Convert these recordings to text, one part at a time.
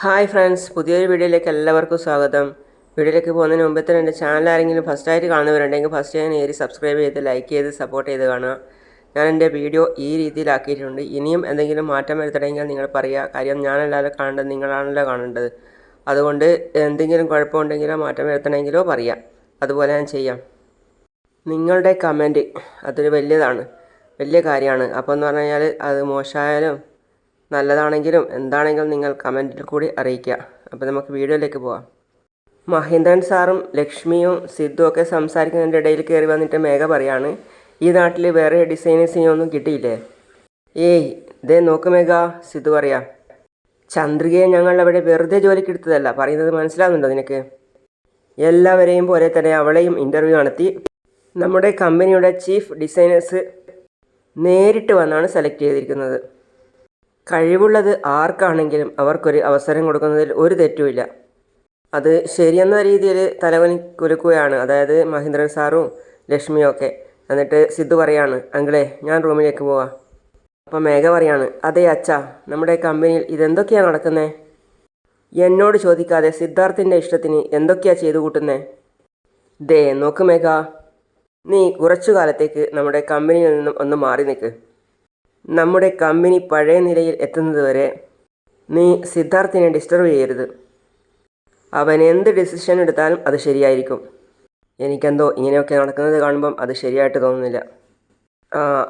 Hi friends പുതിയൊരു വീഡിയോയിലേക്ക് എല്ലാവർക്കും സ്വാഗതം. വീഡിയോയിലേക്ക് പോകുന്നതിന് മുമ്പേ തന്നെ എന്റെ ചാനൽ ആരെങ്കിലും ഫസ്റ്റായിട്ട് കാണുന്നവരുണ്ടെങ്കിൽ ഫസ്റ്റ് ഞാൻ ഏരി സബ്സ്ക്രൈബ് ചെയ്ത് ലൈക്ക് ചെയ്ത് സപ്പോർട്ട് ചെയ്ത് കാണുക. ഞാൻ എന്റെ വീഡിയോ ഈ രീതിയിലാക്കിയിട്ടുണ്ട്. ഇനിയും എന്തെങ്കിലും മാറ്റം വരുത്തണമെങ്കിൽ നിങ്ങൾ പറയുക. കാര്യം ഞാനല്ലാതെ കാണേണ്ടത് നിങ്ങളാണല്ലോ കാണേണ്ടത്. അതുകൊണ്ട് എന്തെങ്കിലും കുഴപ്പമുണ്ടെങ്കിലോ മാറ്റം വരുത്തണമെങ്കിലോ പറയാം. അതുപോലെ ഞാൻ ചെയ്യാം. നിങ്ങളുടെ കമന്റ് അതൊരു വലിയതാണ്. വലിയ കാര്യമാണ്. അപ്പോൾ എന്ന് പറഞ്ഞു കഴിഞ്ഞാൽ അത് മോശമായാലും നല്ലതാണെങ്കിലും എന്താണെങ്കിലും നിങ്ങൾ കമന്റിൽ കൂടി അറിയിക്കുക. അപ്പോൾ നമുക്ക് വീഡിയോയിലേക്ക് പോവാം. മഹേന്ദ്രൻ സാറും ലക്ഷ്മിയും സിദ്ധു ഒക്കെ സംസാരിക്കുന്നതിന്റെ ഇടയിൽ കയറി വന്നിട്ട് മേഘ പറയാണ് ഈ നാട്ടിൽ വേറെ ഡിസൈനേഴ്സിനെ ഒന്നും കിട്ടിയില്ലേ? ഏയ് ഇതേ നോക്ക് മേഘ സിദ്ധു പറയാം. ചന്ദ്രികയെ ഞങ്ങൾ അവിടെ വെറുതെ ജോലിക്ക് എടുത്തതല്ല. പറയുന്നത് മനസ്സിലാവുന്നുണ്ടോ നിനക്ക്? എല്ലാവരെയും പോലെ തന്നെ അവളെയും ഇന്റർവ്യൂ നടത്തി നമ്മുടെ കമ്പനിയുടെ ചീഫ് ഡിസൈനേഴ്സ് നേരിട്ട് വന്നാണ് സെലക്ട് ചെയ്തിരിക്കുന്നത്. കഴിവുള്ളത് ആർക്കാണെങ്കിലും അവർക്കൊരു അവസരം കൊടുക്കുന്നതിൽ ഒരു തെറ്റുമില്ല. അത് ശരിയെന്ന രീതിയിൽ തലവനി കുലുക്കുകയാണ്. അതായത് മഹേന്ദ്രൻ സാറും ലക്ഷ്മിയും ഒക്കെ. എന്നിട്ട് സിദ്ധു പറയാണ് അങ്കിളെ ഞാൻ റൂമിലേക്ക് പോവാം. അപ്പം മേഘ പറയാണ് അതെ അച്ഛ നമ്മുടെ കമ്പനിയിൽ ഇതെന്തൊക്കെയാണ് നടക്കുന്നത് എന്നോട് ചോദിക്കാതെ സിദ്ധാർത്ഥിന്റെ ഇഷ്ടത്തിന് എന്തൊക്കെയാണ് ചെയ്തു കൂട്ടുന്നത് ദേ നോക്ക് മേഘ. നീ കുറച്ചു കാലത്തേക്ക് നമ്മുടെ കമ്പനിയിൽ നിന്നും ഒന്ന് മാറി നിൽക്ക്. നമ്മുടെ കമ്പനി പഴയ നിലയിൽ എത്തുന്നതുവരെ നീ സിദ്ധാർത്ഥിനെ ഡിസ്റ്റർബ് ചെയ്യരുത്. അവൻ എന്ത് ഡിസിഷൻ എടുത്താലും അത് ശരിയായിരിക്കും. എനിക്കെന്തോ ഇങ്ങനെയൊക്കെ നടക്കുന്നത് കാണുമ്പം അത് ശരിയായിട്ട് തോന്നുന്നില്ല.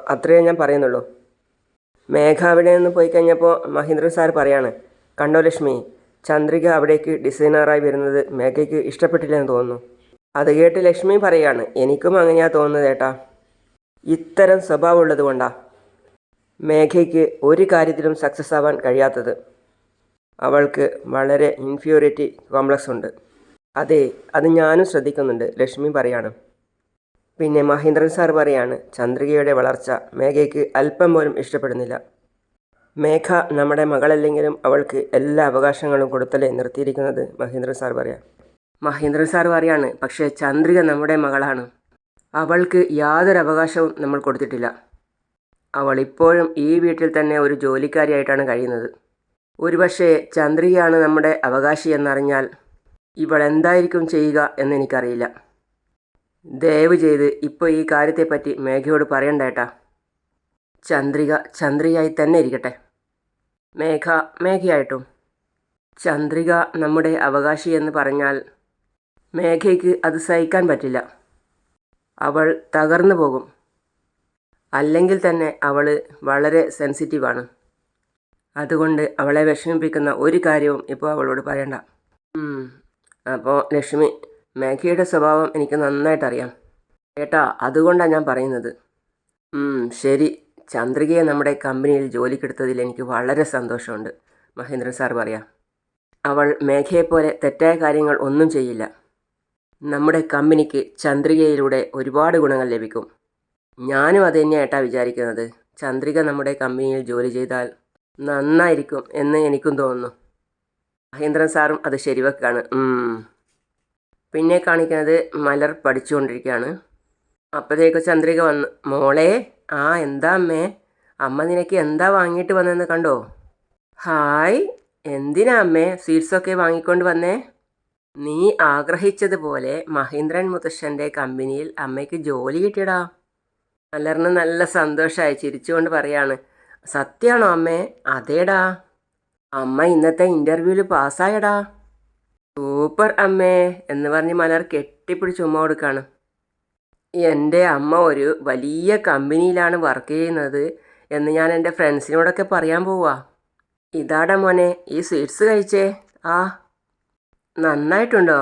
അത്രയേ ഞാൻ പറയുന്നുള്ളൂ. മേഘ അവിടെ നിന്ന് പോയി കഴിഞ്ഞപ്പോൾ മഹീന്ദ്ര സാർ പറയാണ് കണ്ടോ ലക്ഷ്മി ചന്ദ്രിക അവിടേക്ക് ഡിസൈനറായി വരുന്നത് മേഘയ്ക്ക് ഇഷ്ടപ്പെട്ടില്ലെന്ന് തോന്നുന്നു. അത് കേട്ട് ലക്ഷ്മി പറയാണ് എനിക്കും അങ്ങനെയാ തോന്നുന്നത് ഏട്ടാ. ഇത്തരം സ്വഭാവമുള്ളത് കൊണ്ടാ. മേഘയ്ക്ക് ഒരു കാര്യത്തിലും സക്സസ് ആവാൻ കഴിയാത്തത് അവൾക്ക് വളരെ ഇൻഫ്യൂരിറ്റി കോംപ്ലക്സ് ഉണ്ട്. അതെ അത് ഞാനും ശ്രദ്ധിക്കുന്നുണ്ട് ലക്ഷ്മി പറയാണ്. പിന്നെ മഹേന്ദ്രൻ സാർ പറയാണ് ചന്ദ്രികയുടെ വളർച്ച മേഘയ്ക്ക് അല്പം പോലും ഇഷ്ടപ്പെടുന്നില്ല. മേഘ നമ്മുടെ മകളല്ലെങ്കിലും അവൾക്ക് എല്ലാ അവകാശങ്ങളും കൊടുത്തല്ലേ നിർത്തിയിരിക്കുന്നത് മഹേന്ദ്രൻ സാർ പറയാം. മഹേന്ദ്രൻ സാർ പറയാണ് പക്ഷേ ചന്ദ്രിക നമ്മുടെ മകളാണ്. അവൾക്ക് യാതൊരു അവകാശവും നമ്മൾ കൊടുത്തിട്ടില്ല. അവൾ ഇപ്പോഴും ഈ വീട്ടിൽ തന്നെ ഒരു ജോലിക്കാരിയായിട്ടാണ് കഴിയുന്നത്. ഒരുപക്ഷെ ചന്ദ്രികയാണ് നമ്മുടെ അവകാശി എന്നറിഞ്ഞാൽ ഇവൾ എന്തായിരിക്കും ചെയ്യുക എന്നെനിക്കറിയില്ല ദയവ് ചെയ്ത് ഇപ്പോൾ ഈ കാര്യത്തെപ്പറ്റി മേഘയോട് പറയണ്ടേട്ടാ ചന്ദ്രിക ചന്ദ്രികയായി തന്നെ ഇരിക്കട്ടെ. മേഘ മേഘയായിട്ടും. ചന്ദ്രിക നമ്മുടെ അവകാശി എന്ന് പറഞ്ഞാൽ മേഘയ്ക്ക് അത് സഹിക്കാൻ പറ്റില്ല. അവൾ തകർന്നു പോകും. അല്ലെങ്കിൽ തന്നെ അവൾ വളരെ സെൻസിറ്റീവാണ് അതുകൊണ്ട് അവളെ വിഷമിപ്പിക്കുന്ന ഒരു കാര്യവും ഇപ്പോൾ അവളോട് പറയണ്ട. അപ്പോൾ ലക്ഷ്മി മേഘയുടെ സ്വഭാവം എനിക്ക് നന്നായിട്ടറിയാം ഏട്ടാ അതുകൊണ്ടാണ് ഞാൻ പറയുന്നത്. ശരി. ചന്ദ്രികയെ നമ്മുടെ കമ്പനിയിൽ ജോലിക്കെടുത്തതിൽ എനിക്ക് വളരെ സന്തോഷമുണ്ട്. മഹേന്ദ്രൻ സാർ പറയാം. അവൾ മേഘയെപ്പോലെ തെറ്റായ കാര്യങ്ങൾ ഒന്നും ചെയ്യില്ല. നമ്മുടെ കമ്പനിക്ക് ചന്ദ്രികയിലൂടെ ഒരുപാട് ഗുണങ്ങൾ ലഭിക്കും. ഞാനും അത് തന്നെയായിട്ടാണ് വിചാരിക്കുന്നത്. ചന്ദ്രിക നമ്മുടെ കമ്പനിയിൽ ജോലി ചെയ്താൽ നന്നായിരിക്കും എന്ന് എനിക്കും തോന്നുന്നു. മഹേന്ദ്രൻ സാറും അത് ശരിവെക്കാണ്. പിന്നെ കാണിക്കുന്നത് മലർ പഠിച്ചുകൊണ്ടിരിക്കുകയാണ്. അപ്പോഴത്തേക്ക് ചന്ദ്രിക വന്ന് മോളെ ആ എന്താ അമ്മേ? അമ്മ നിനക്ക് എന്താ വാങ്ങിയിട്ട് വന്നതെന്ന് കണ്ടോ? ഹായ് എന്തിനാ അമ്മേ സ്വീറ്റ്സൊക്കെ വാങ്ങിക്കൊണ്ട് വന്നേ? നീ ആഗ്രഹിച്ചതുപോലെ മഹേന്ദ്രൻ മുത്തശ്ശന്റെ കമ്പനിയിൽ അമ്മയ്ക്ക് ജോലി കിട്ടിയടാ. മലറിന് നല്ല സന്തോഷമായി ചിരിച്ചുകൊണ്ട് പറയാണ് സത്യമാണോ അമ്മേ? അതേടാ. അമ്മ ഇന്നത്തെ ഇന്റർവ്യൂവിൽ പാസ്സായടാ. സൂപ്പർ അമ്മേ എന്ന് പറഞ്ഞ് മലർ കെട്ടിപ്പിടിച്ച് ഉമ്മ കൊടുക്കാണ്. എന്റെ അമ്മ ഒരു വലിയ കമ്പനിയിലാണ് വർക്ക് ചെയ്യുന്നത് എന്ന് ഞാൻ എന്റെ ഫ്രണ്ട്സിനോടൊക്കെ പറയാൻ പോവാ. ഇതാടാ മോനെ ഈ സ്വീറ്റ്സ് കഴിച്ചേ. ആ. നന്നായിട്ടുണ്ടോ?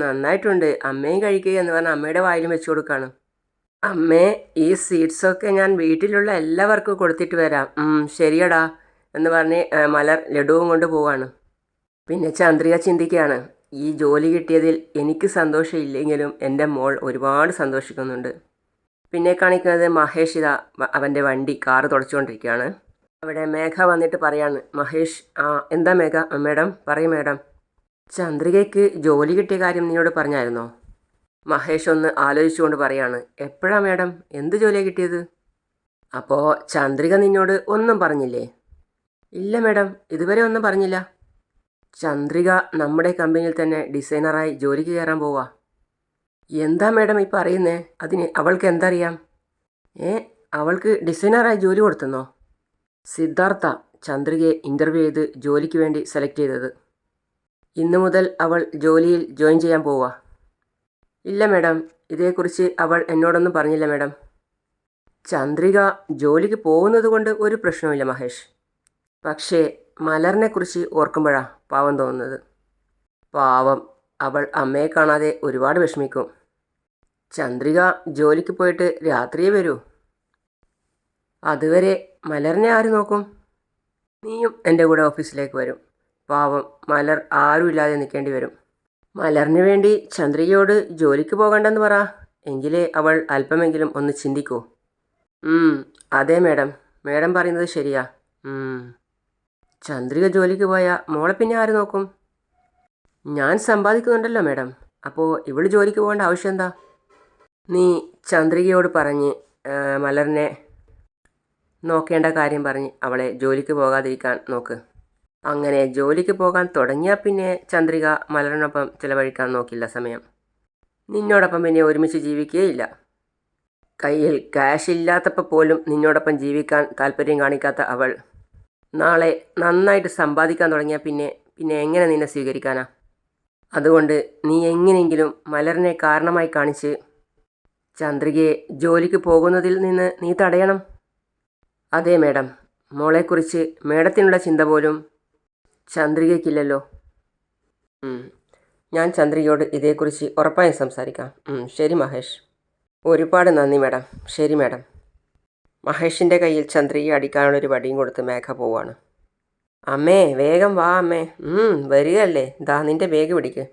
നന്നായിട്ടുണ്ട്. അമ്മയും കഴിക്കുക എന്ന് പറഞ്ഞാൽ അമ്മയുടെ വായിലും വെച്ച് കൊടുക്കാണ്. അമ്മേ ഈ സ്വീറ്റ്സൊക്കെ ഞാൻ വീട്ടിലുള്ള എല്ലാവർക്കും കൊടുത്തിട്ട് വരാം. ശരിയടാ എന്ന് പറഞ്ഞ് മലർ ലഡുവും കൊണ്ട് പോവാണ്. പിന്നെ ചന്ദ്രിക ചിന്തിക്കുകയാണ് ഈ ജോലി കിട്ടിയതിൽ എനിക്ക് സന്തോഷമില്ലെങ്കിലും എന്റെ മോൾ ഒരുപാട് സന്തോഷിക്കുന്നുണ്ട്. പിന്നെ കാണിക്കുന്നത് മഹേഷ് ഇതാ അവന്റെ വണ്ടി കാറ് തുടച്ചുകൊണ്ടിരിക്കുകയാണ്. അവിടെ മേഘ വന്നിട്ട് പറയാണ് മഹേഷ് ആ എന്താ മേഘ? മേഡം പറയും മേഡം. ചന്ദ്രികയ്ക്ക് ജോലി കിട്ടിയ കാര്യം നിന്നോട് പറഞ്ഞായിരുന്നോ? മഹേഷ് ഒന്ന് ആലോചിച്ചുകൊണ്ട് പറയാണ് എപ്പോഴാ മേഡം? എന്ത് ജോലിയാണ് കിട്ടിയത്? അപ്പോൾ ചന്ദ്രിക നിന്നോട് ഒന്നും പറഞ്ഞില്ലേ? ഇല്ല മേഡം ഇതുവരെ ഒന്നും പറഞ്ഞില്ല. ചന്ദ്രിക നമ്മുടെ കമ്പനിയിൽ തന്നെ ഡിസൈനറായി ജോലിക്ക് കയറാൻ പോവാ. എന്താ മാഡം ഈ പറയുന്നേ? അതിന് അവൾക്ക് എന്തറിയാം? ഏ അവൾക്ക് ഡിസൈനറായി ജോലി കൊടുത്തെന്നോ? സിദ്ധാർത്ഥ ചന്ദ്രികയെ ഇന്റർവ്യൂ ചെയ്ത് ജോലിക്ക് വേണ്ടി സെലക്ട് ചെയ്തത്. ഇന്നു മുതൽ അവൾ ജോലിയിൽ ജോയിൻ ചെയ്യാൻ പോവാ. ഇല്ല മാഡം. ഇതേക്കുറിച്ച് അവൾ എന്നോടൊന്നും പറഞ്ഞില്ല മാഡം. ചന്ദ്രിക ജോലിക്ക് പോകുന്നത് കൊണ്ട് ഒരു പ്രശ്നവുമില്ല മഹേഷ്. പക്ഷേ മലറിനെക്കുറിച്ച് ഓർക്കുമ്പോഴാണ് പാവം തോന്നുന്നത്. പാവം. അവൾ അമ്മയെ കാണാതെ ഒരുപാട് വിഷമിക്കും. ചന്ദ്രിക ജോലിക്ക് പോയിട്ട് രാത്രിയേ വരൂ. അതുവരെ മലറിനെ ആര് നോക്കും? നീയും എന്റെ കൂടെ ഓഫീസിലേക്ക് വരും. പാവം. മലർ ആരുമില്ലാതെ നിൽക്കേണ്ടി വരും. മലറിന് വേണ്ടി ചന്ദ്രികയോട് ജോലിക്ക് പോകണ്ടെന്ന് പറ. എങ്കിലേ അവൾ അല്പമെങ്കിലും ഒന്ന് ചിന്തിക്കൂ. അതെ മേഡം. മേഡം പറയുന്നത് ശരിയാ. ചന്ദ്രിക ജോലിക്ക് പോയാൽ മോളെ പിന്നെ ആര് നോക്കും? ഞാൻ സമ്പാദിക്കുന്നുണ്ടല്ലോ മേഡം. അപ്പോൾ ഇവൾ ജോലിക്ക് പോകേണ്ട ആവശ്യം എന്താ? നീ ചന്ദ്രികയോട് പറഞ്ഞ് മലറിനെ നോക്കേണ്ട കാര്യം പറഞ്ഞ് അവളെ ജോലിക്ക് പോകാതിരിക്കാൻ നോക്ക്. അങ്ങനെ ജോലിക്ക് പോകാൻ തുടങ്ങിയാൽ പിന്നെ ചന്ദ്രിക മലറിനൊപ്പം ചിലവഴിക്കാൻ നോക്കില്ല സമയം. നിന്നോടൊപ്പം പിന്നെ ഒരുമിച്ച് ജീവിക്കുകയില്ല കയ്യിൽ ക്യാഷ് ഇല്ലാത്തപ്പോൾ പോലും നിന്നോടൊപ്പം ജീവിക്കാൻ താല്പര്യം കാണിക്കാത്ത അവൾ. നാളെ നന്നായിട്ട് സമ്പാദിക്കാൻ തുടങ്ങിയാൽ പിന്നെ പിന്നെ എങ്ങനെ നിന്നെ സ്വീകരിക്കാനാ? അതുകൊണ്ട് നീ എങ്ങനെയെങ്കിലും മലറിനെ കാരണമായി കാണിച്ച് ചന്ദ്രികയെ ജോലിക്ക് പോകുന്നതിൽ നിന്ന് നീ തടയണം. അതെ മേഡം മോളെക്കുറിച്ച് മേഡത്തിനുള്ള ചിന്ത പോലും ചന്ദ്രികയ്ക്കില്ലല്ലോ. ഞാൻ ചന്ദ്രികയോട് ഇതേക്കുറിച്ച് ഉറപ്പായും സംസാരിക്കാം. ശരി മഹേഷ്. ഒരുപാട് നന്ദി മേഡം. ശരി മേഡം. മഹേഷിന്റെ കയ്യിൽ ചന്ദ്രികയെ അടിക്കാനുള്ളൊരു വടിയും കൊടുത്ത് മേഘ പോവാണ്. അമ്മേ വേഗം വാ അമ്മേ. വരികയല്ലേ. ദാ നിന്റെ ബാഗ് പിടിക്ക്.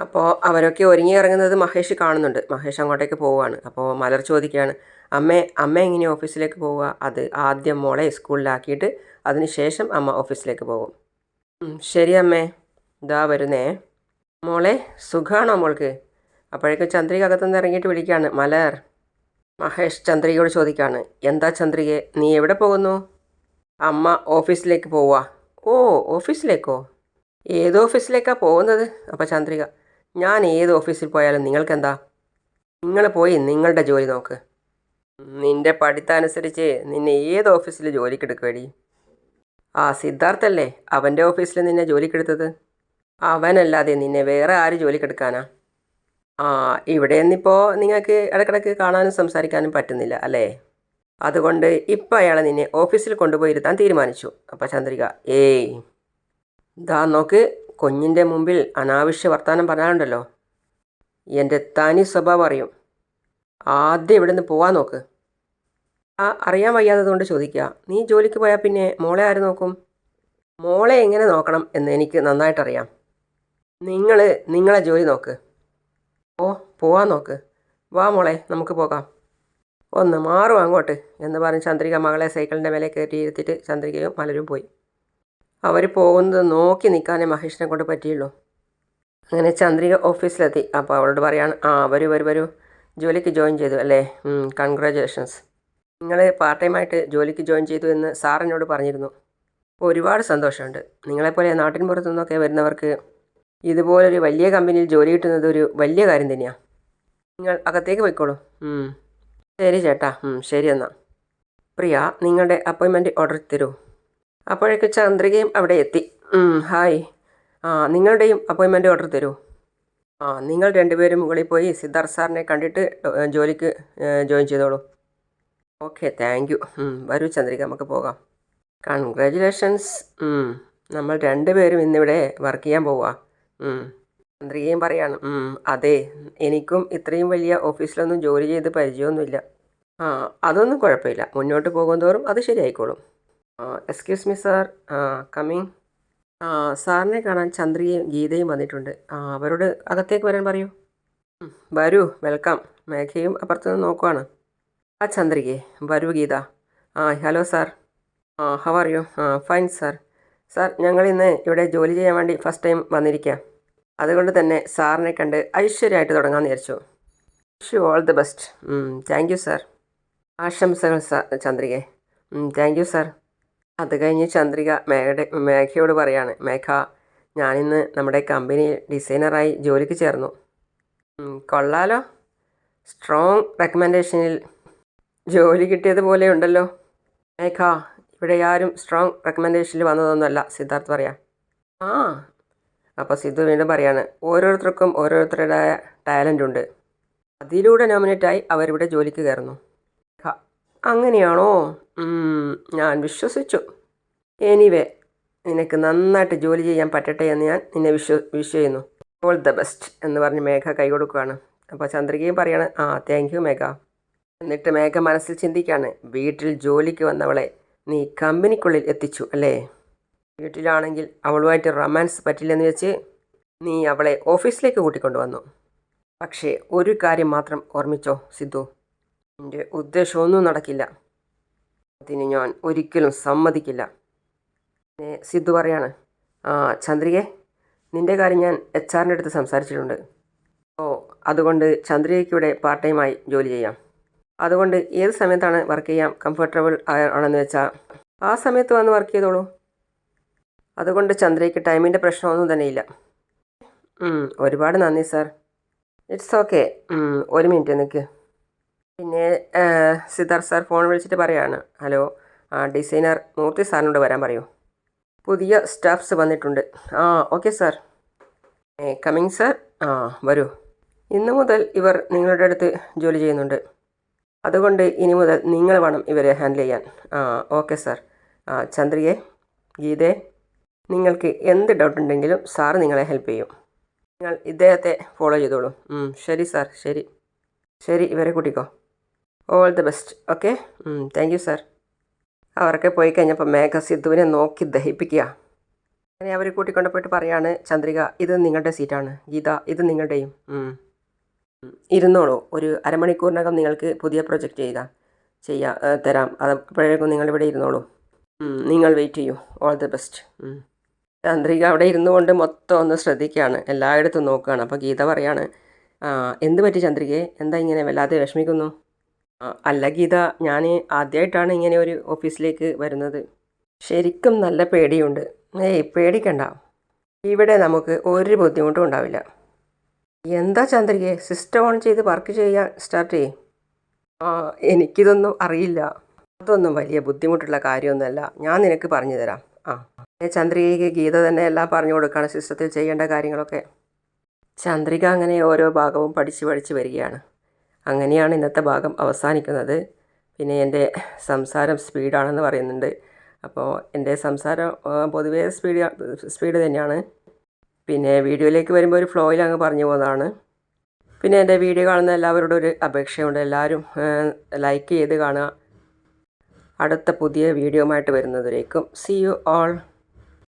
അപ്പോൾ അവരൊക്കെ ഒരുങ്ങി ഇറങ്ങുന്നത് മഹേഷ് കാണുന്നുണ്ട്. മഹേഷ് അങ്ങോട്ടേക്ക് പോവുകയാണ് അപ്പോൾ മലർ ചോദിക്കുകയാണ് അമ്മേ അമ്മ എങ്ങനെ ഓഫീസിലേക്ക് പോവുക? അത് ആദ്യം മോളെ സ്കൂളിലാക്കിയിട്ട് അതിനുശേഷം അമ്മ ഓഫീസിലേക്ക് പോകും. ശരി അമ്മേ ഇതാ വരുന്നേ. മോളെ സുഖമാണോ മോൾക്ക്? അപ്പോഴേക്കും ചന്ദ്രിക അകത്തുനിന്ന് ഇറങ്ങിയിട്ട് വിളിക്കുകയാണ് മലർ. മഹേഷ് ചന്ദ്രികയോട് ചോദിക്കുകയാണ് എന്താ ചന്ദ്രികയെ നീ എവിടെ പോകുന്നു? അമ്മ ഓഫീസിലേക്ക് പോവാ. ഓ ഓഫീസിലേക്കോ? ഏത് ഓഫീസിലേക്കാണ് പോകുന്നത്? അപ്പോൾ ചന്ദ്രിക ഞാൻ ഏത് ഓഫീസിൽ പോയാലും നിങ്ങൾക്കെന്താ? നിങ്ങൾ പോയി നിങ്ങളുടെ ജോലി നോക്ക്. നിന്റെ പഠിത്തമനുസരിച്ച് നിന്നെ ഏത് ഓഫീസിൽ ജോലിക്കെടുക്കുവേടി? ആ സിദ്ധാർത്ഥല്ലേ? അവന്റെ ഓഫീസിൽ നിന്നെ ജോലിക്കെടുത്തത്? അവനല്ലാതെ നിന്നെ വേറെ ആര് ജോലിക്കെടുക്കാനാ? ആ ഇവിടെ നിന്നിപ്പോൾ നിങ്ങൾക്ക് ഇടക്കിടക്ക് കാണാനും സംസാരിക്കാനും പറ്റുന്നില്ല അല്ലേ? അതുകൊണ്ട് ഇപ്പം അയാൾ നിന്നെ ഓഫീസിൽ കൊണ്ടുപോയി ഇരുത്താൻ തീരുമാനിച്ചു. അപ്പം ചന്ദ്രിക ഏയ്. ദാ നോക്ക് കുഞ്ഞിന്റെ മുമ്പിൽ അനാവശ്യ വർത്തമാനം പറയാനുണ്ടല്ലോ എന്റെ തനി സ്വഭാവം അറിയും. ആദ്യം ഇവിടെ നിന്ന് പോവാൻ നോക്ക്. ആ അറിയാൻ വയ്യാത്തതുകൊണ്ട് ചോദിക്കുക. നീ ജോലിക്ക് പോയാൽ പിന്നെ മോളെ ആര് നോക്കും? മോളെ എങ്ങനെ നോക്കണം എന്ന് എനിക്ക് നന്നായിട്ടറിയാം. നിങ്ങൾ നിങ്ങളെ ജോലി നോക്ക്. ഓ പോവാൻ നോക്ക്. വാ മോളെ നമുക്ക് പോകാം. ഒന്ന് മാറും അങ്ങോട്ട് എന്ന് പറഞ്ഞ് ചന്ദ്രിക മകളെ സൈക്കിളിന്റെ മേലെ കയറ്റി ഇരുത്തിയിട്ട് ചന്ദ്രികയും മലരും പോയി. അവർ പോകുന്നത് നോക്കി നിൽക്കാനേ മഹേഷിനെ കൊണ്ട് പറ്റിയുള്ളൂ. അങ്ങനെ ചന്ദ്രിക ഓഫീസിലെത്തി. അപ്പോൾ അവളോട് പറയാണ് ആ വരൂ വരൂ വരൂ. ജോലിക്ക് ജോയിൻ ചെയ്തു അല്ലേ? കൺഗ്രാജുലേഷൻസ് നിങ്ങൾ പാർട്ട് ടൈമായിട്ട് ജോലിക്ക് ജോയിൻ ചെയ്തു എന്ന് സാർ പറഞ്ഞിരുന്നു. ഒരുപാട് സന്തോഷമുണ്ട്. നിങ്ങളെപ്പോലെ നാട്ടിൻ പുറത്തു നിന്നൊക്കെ വരുന്നവർക്ക് ഇതുപോലൊരു വലിയ കമ്പനിയിൽ ജോലി കിട്ടുന്നത് ഒരു വലിയ കാര്യം തന്നെയാണ് നിങ്ങൾ അകത്തേക്ക് പോയിക്കോളൂ. ശരി ചേട്ടാ. ശരി എന്നാൽ പ്രിയ നിങ്ങളുടെ അപ്പോയിൻമെന്റ് ഓർഡർ തരൂ. അപ്പോഴേക്ക് ചന്ദ്രികയും അവിടെ എത്തി. ഹായ് ആ നിങ്ങളുടെയും അപ്പോയിൻമെന്റ് ഓർഡർ തരൂ. ആ നിങ്ങൾ രണ്ടുപേരും മുകളിൽ പോയി സിദ്ധാർത്ഥ് സാറിനെ കണ്ടിട്ട് ജോലിക്ക് ജോയിൻ ചെയ്തോളൂ. ഓക്കെ താങ്ക് യു വരൂ ചന്ദ്രിക നമുക്ക് പോകാം. കൺഗ്രാജുലേഷൻസ് നമ്മൾ രണ്ടുപേരും ഇന്നിവിടെ വർക്ക് ചെയ്യാൻ പോവാ. ചന്ദ്രികയും പറയാണ് അതെ എനിക്കും ഇത്രയും വലിയ ഓഫീസിലൊന്നും ജോലി ചെയ്ത് പരിചയമൊന്നുമില്ല. ആ അതൊന്നും കുഴപ്പമില്ല. മുന്നോട്ട് പോകുന്തോറും അത് ശരിയായിക്കോളും. എക്സ്ക്യൂസ് മീ സാർ കമ്മിങ് സാറിനെ കാണാൻ ചന്ദ്രികയും ഗീതയും വന്നിട്ടുണ്ട്. അവരോട് അകത്തേക്ക് വരാൻ പറയൂ. വരൂ വെൽക്കം മേഘയും അപ്പുറത്തുനിന്ന് നോക്കുവാണ്. ആ ചന്ദ്രികയെ വരൂ ഗീത. ആ ഹലോ സാർ. ആ ഹവ് ആർ യു ആ ഫൈൻ സാർ സാർ ഞങ്ങൾ ഇന്ന് ഇവിടെ ജോലി ചെയ്യാൻ വേണ്ടി ഫസ്റ്റ് ടൈം വന്നിരിക്കുക അതുകൊണ്ട് തന്നെ സാറിനെ കണ്ട് ഐശ്വര്യമായിട്ട് തുടങ്ങാമെന്ന് വിചാരിച്ചു. Wish you all the best thank you sir ആശംസകൾ സാർ ചന്ദ്രികയെ താങ്ക് യു സാർ അത് കഴിഞ്ഞ് ചന്ദ്രിക മേഘയുടെ മേഘയോട് പറയാണ് മേഘ ഞാനിന്ന് നമ്മുടെ കമ്പനിയിൽ ഡിസൈനറായി ജോലിക്ക് ചേർന്നു. കൊള്ളാലോ. സ്ട്രോങ് റെക്കമെൻഡേഷനിൽ ജോലി കിട്ടിയതുപോലെ ഉണ്ടല്ലോ. മേഘ ഇവിടെ ആരും സ്ട്രോങ് റെക്കമെൻഡേഷനിൽ വന്നതൊന്നുമല്ല സിദ്ധാർത്ഥ് പറയാം. ആ അപ്പോൾ സിദ്ധു വീണ്ടും പറയാണ് ഓരോരുത്തർക്കും ഓരോരുത്തരുടേതായ ടാലന്റ് ഉണ്ട്. അതിലൂടെ നോമിനേറ്റായി അവരിവിടെ ജോലിക്ക് കയറുന്നു. അങ്ങനെയാണോ? ഞാൻ വിശ്വസിച്ചു. എനിവേ നിനക്ക് നന്നായിട്ട് ജോലി ചെയ്യാൻ പറ്റട്ടെ എന്ന് ഞാൻ നിന്നെ വിശ്വ വിഷ് ചെയ്യുന്നു. ഓൾ ദ ബെസ്റ്റ് എന്ന് പറഞ്ഞ് മേഘ കൈ കൊടുക്കുകയാണ്. അപ്പോൾ ചന്ദ്രികയും പറയാണ് ആ താങ്ക് യു മേഘ. എന്നിട്ട് മേഘ മനസ്സിൽ ചിന്തിക്കുകയാണ് വീട്ടിൽ ജോലിക്ക് വന്നവളെ നീ കമ്പനിക്കുള്ളിൽ എത്തിച്ചു അല്ലേ? വീട്ടിലാണെങ്കിൽ അവളുമായിട്ട് റൊമാൻസ് പറ്റില്ലെന്ന് വെച്ച് നീ അവളെ ഓഫീസിലേക്ക് കൂട്ടിക്കൊണ്ടുവന്നു. പക്ഷേ ഒരു കാര്യം മാത്രം ഓർമ്മിച്ചോ സിദ്ധു? എന്റെ ഉദ്ദേശമൊന്നും നടക്കില്ല. അതിന് ഞാൻ ഒരിക്കലും സമ്മതിക്കില്ല. സിദ്ധു പറയാണ് ആ ചന്ദ്രികെ നിന്റെ കാര്യം ഞാൻ എച്ച് ആറിന്റെ അടുത്ത് സംസാരിച്ചിട്ടുണ്ട്. ഓ അതുകൊണ്ട് ചന്ദ്രികയ്ക്ക് പാർട്ട് ടൈമായി ജോലി ചെയ്യാം. അതുകൊണ്ട് ഏത് സമയത്താണ് വർക്ക് ചെയ്യാം കംഫർട്ടബിൾ ആണെന്ന് വെച്ചാൽ ആ സമയത്ത് വന്ന് വർക്ക് ചെയ്തോളൂ. അതുകൊണ്ട് ചന്ദ്രയ്ക്ക് ടൈമിന്റെ പ്രശ്നമൊന്നും തന്നെയില്ല ഒരുപാട് നന്ദി സാർ ഇറ്റ്സ് ഓക്കെ ഒരു മിനിറ്റ് നിൽക്ക് പിന്നെ സിദ്ധാർ സാർ ഫോൺ വിളിച്ചിട്ട് പറയാണ്. ഹലോ ഡിസൈനർ മൂർത്തി സാറിനോട് വരാൻ പറയൂ. പുതിയ സ്റ്റാഫ്സ് വന്നിട്ടുണ്ട്. ആ ഓക്കെ സാർ കമ്മിങ് സാർ ആ വരൂ. ഇന്ന് മുതൽ ഇവർ നിങ്ങളുടെ അടുത്ത് ജോലി ചെയ്യുന്നുണ്ട്. അതുകൊണ്ട് ഇനി മുതൽ നിങ്ങൾ വേണം ഇവരെ ഹാൻഡിൽ ചെയ്യാൻ. ആ ഓക്കെ സാർ ആ ചന്ദ്രികെ ഗീതേ നിങ്ങൾക്ക് എന്ത് ഡൗട്ട് ഉണ്ടെങ്കിലും സാർ നിങ്ങളെ ഹെൽപ്പ് ചെയ്യും. നിങ്ങൾ ഇദ്ദേഹത്തെ ഫോളോ ചെയ്തോളൂ. ശരി സാർ ശരി. ശരി ഇവരെ കൂട്ടിക്കോ. All the best okay thank you sir അവരൊക്കെ പോയി കഴിഞ്ഞപ്പോൾ മേഘ സിദ്ധുവിനെ നോക്കി ദഹിപ്പിക്കുക. അങ്ങനെ അവർ കൂട്ടിക്കൊണ്ട് പോയിട്ട് പറയാണ് ചന്ദ്രിക ഇത് നിങ്ങളുടെ സീറ്റാണ് ഗീത ഇത് നിങ്ങളുടെയും. ഇരുന്നോളൂ. ഒരു അരമണിക്കൂറിനകം നിങ്ങൾക്ക് പുതിയ പ്രൊജക്റ്റ് ചെയ്താൽ ചെയ്യാം തരാം. അത് അപ്പോഴേക്കും നിങ്ങളിവിടെ ഇരുന്നോളൂ. നിങ്ങൾ വെയിറ്റ് ചെയ്യൂ. ഓൾ ദി ബെസ്റ്റ് ചന്ദ്രിക അവിടെ ഇരുന്നു കൊണ്ട് മൊത്തം ഒന്ന് ശ്രദ്ധിക്കുകയാണ് എല്ലായിടത്തും നോക്കുകയാണ് അപ്പോൾ ഗീത പറയാണ് "ആ, എന്ത് പറ്റി ചന്ദ്രികയെ? എന്താ ഇങ്ങനെ വല്ലാതെ വിഷമിക്കുന്നു? അല്ല ഗീത ഞാൻ ആദ്യമായിട്ടാണ് ഇങ്ങനെ ഒരു ഓഫീസിലേക്ക് വരുന്നത്. ശരിക്കും നല്ല പേടിയുണ്ട്. ഏയ് പേടിക്കണ്ട. ഇവിടെ നമുക്ക് ഒരു ബുദ്ധിമുട്ടും ഉണ്ടാവില്ല. എന്താ ചന്ദ്രികയെ സിസ്റ്റം ഓൺ ചെയ്ത് വർക്ക് ചെയ്യാൻ സ്റ്റാർട്ട് ചെയ്യും. ആ എനിക്കിതൊന്നും അറിയില്ല. അതൊന്നും വലിയ ബുദ്ധിമുട്ടുള്ള കാര്യമൊന്നുമല്ല. ഞാൻ നിനക്ക് പറഞ്ഞു തരാം. ആ. ചന്ദ്രികയ്ക്ക് ഗീത തന്നെ എല്ലാം പറഞ്ഞു കൊടുക്കുകയാണ് സിസ്റ്റത്തിൽ ചെയ്യേണ്ട കാര്യങ്ങളൊക്കെ. ചന്ദ്രിക അങ്ങനെ ഓരോ ഭാഗവും പഠിച്ച് പഠിച്ച് വരികയാണ്. അങ്ങനെയാണ് ഇന്നത്തെ ഭാഗം അവസാനിക്കുന്നത്. പിന്നെ എന്റെ സംസാരം സ്പീഡാണെന്ന് പറയുന്നുണ്ട്. അപ്പോൾ എന്റെ സംസാരം പൊതുവേ സ്പീഡ് സ്പീഡ് തന്നെയാണ്. പിന്നെ വീഡിയോയിലേക്ക് വരുമ്പോൾ ഒരു ഫ്ലോയിൽ അങ്ങ് പറഞ്ഞു പോകുന്നതാണ്. പിന്നെ എന്റെ വീഡിയോ കാണുന്ന എല്ലാവരോടും ഒരു അപേക്ഷയുണ്ട്. എല്ലാവരും ലൈക്ക് ചെയ്ത് കാണുക. അടുത്ത പുതിയ വീഡിയോമായിട്ട് വരുന്നതിലേക്കും. See you all